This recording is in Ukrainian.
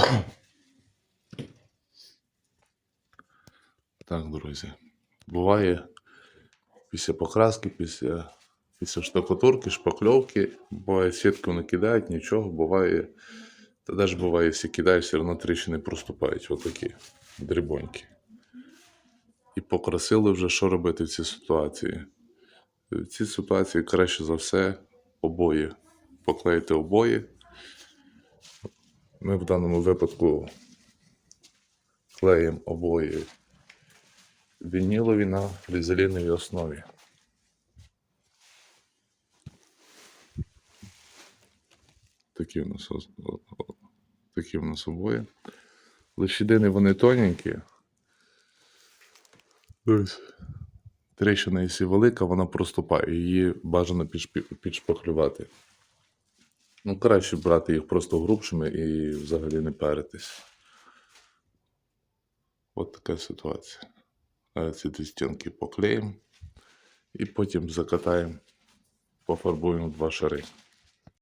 Так, друзі. Буває після покраски, після, після штукатурки, шпакльовки, буває сітку не кидають, нічого, буває. Та навіть буває, якщо кидають, все одно тріщини проступають, отакі дрібонькі. І покрасили вже, що робити в цій ситуації. В цій ситуації краще за все обої. Поклеїти обої. Ми в даному випадку клеїмо обої вінілові на різеліновій основі. Такі в нас, такі в нас обої. Лещедини вони тоненькі. Ось. Тріщина, якщо велика, вона проступає, її бажано підшпаклювати. Ну, краще брати їх просто грубшими і взагалі не паритись. От така ситуація. Ці дві стінки поклеїмо і потім закатаємо, пофарбуємо два шари.